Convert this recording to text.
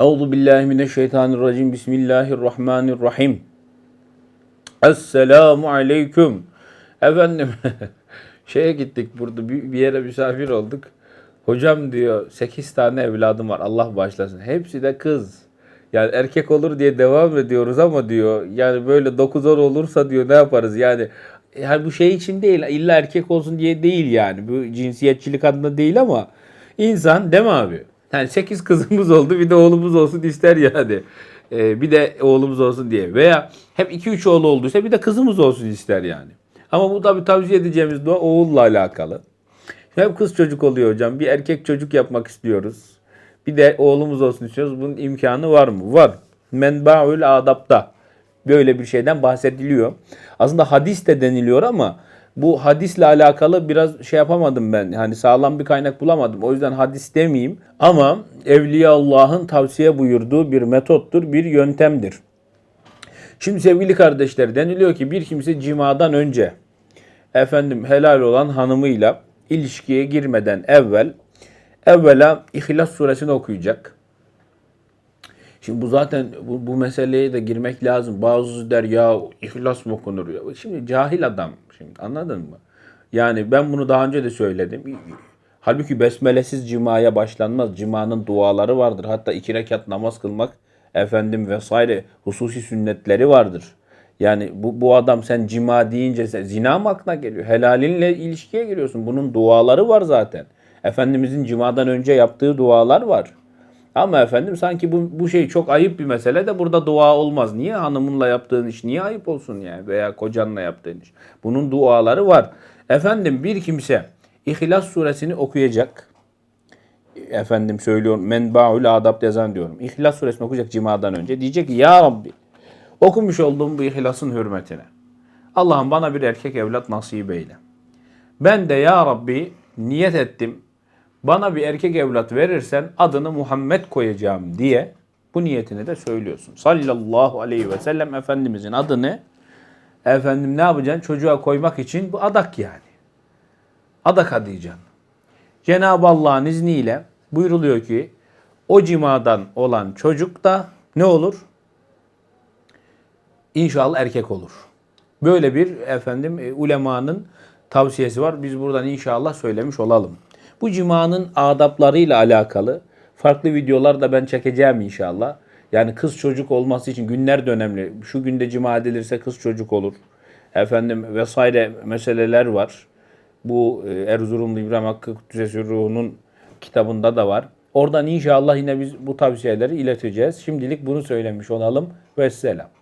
Euzu billahi mineşşeytanirracim. Bismillahirrahmanirrahim. Esselamu aleyküm. Efendim şeye gittik burada bir, bir yere misafir olduk. Hocam diyor 8 tane evladım var Allah başlasın. Hepsi de kız. Yani erkek olur diye devam ediyoruz ama diyor yani böyle 9-10 olursa diyor ne yaparız yani yani bu şey için değil illa erkek olsun diye değil yani bu cinsiyetçilik adına değil ama insan değil mi abi? Yani 8 kızımız oldu bir de oğlumuz olsun ister yani. Ee, bir de oğlumuz olsun diye veya hep 2-3 oğlu olduysa bir de kızımız olsun ister yani. Ama bu tabii tavsiye edeceğimiz dua oğulla alakalı. Hep kız çocuk oluyor hocam. Bir erkek çocuk yapmak istiyoruz. Bir de oğlumuz olsun istiyoruz. Bunun imkanı var mı? Var. Menbaül adapta. Böyle bir şeyden bahsediliyor. Aslında hadis de deniliyor ama bu hadisle alakalı biraz şey yapamadım ben. Hani sağlam bir kaynak bulamadım. O yüzden hadis demeyeyim. Ama Evliya Allah'ın tavsiye buyurduğu bir metottur, bir yöntemdir. Şimdi sevgili kardeşler deniliyor ki bir kimse cimadan önce efendim helal olan hanımıyla ilişkiye girmeden evvel evvela İhlas suresini okuyacak. Şimdi bu zaten bu, bu meseleye de girmek lazım. Bazısı der ya İhlas mı okunur? ya? Şimdi cahil adam şimdi anladın mı? Yani ben bunu daha önce de söyledim. Halbuki besmelesiz cimaya başlanmaz. Cimanın duaları vardır. Hatta iki rekat namaz kılmak efendim vesaire hususi sünnetleri vardır. Yani bu, bu adam sen cima deyince sen, zina mı aklına geliyor? Helalinle ilişkiye giriyorsun. Bunun duaları var zaten. Efendimizin cimadan önce yaptığı dualar var. Ama efendim sanki bu, bu şey çok ayıp bir mesele de burada dua olmaz. Niye hanımınla yaptığın iş niye ayıp olsun yani veya kocanla yaptığın iş. Bunun duaları var. Efendim bir kimse İhlas suresini okuyacak. Efendim söylüyorum menbaül adab yazan diyorum. İhlas suresini okuyacak cimadan önce. Diyecek ki ya Rabbi okumuş olduğum bu ihlasın hürmetine. Allah'ım bana bir erkek evlat nasip eyle. Ben de ya Rabbi niyet ettim. Bana bir erkek evlat verirsen adını Muhammed koyacağım diye bu niyetini de söylüyorsun. Sallallahu aleyhi ve sellem Efendimizin adını efendim ne yapacaksın? Çocuğa koymak için bu adak yani. Adak adayacaksın. Cenab-ı Allah'ın izniyle buyruluyor ki o cimadan olan çocuk da ne olur? İnşallah erkek olur. Böyle bir efendim e, ulemanın tavsiyesi var. Biz buradan inşallah söylemiş olalım. Bu cimanın adaplarıyla alakalı farklı videolar da ben çekeceğim inşallah. Yani kız çocuk olması için günler de önemli. Şu günde cima edilirse kız çocuk olur. Efendim vesaire meseleler var. Bu e, Erzurumlu İbrahim Hakkı Kuddisesi Ruhu'nun kitabında da var. Oradan inşallah yine biz bu tavsiyeleri ileteceğiz. Şimdilik bunu söylemiş olalım. Vesselam.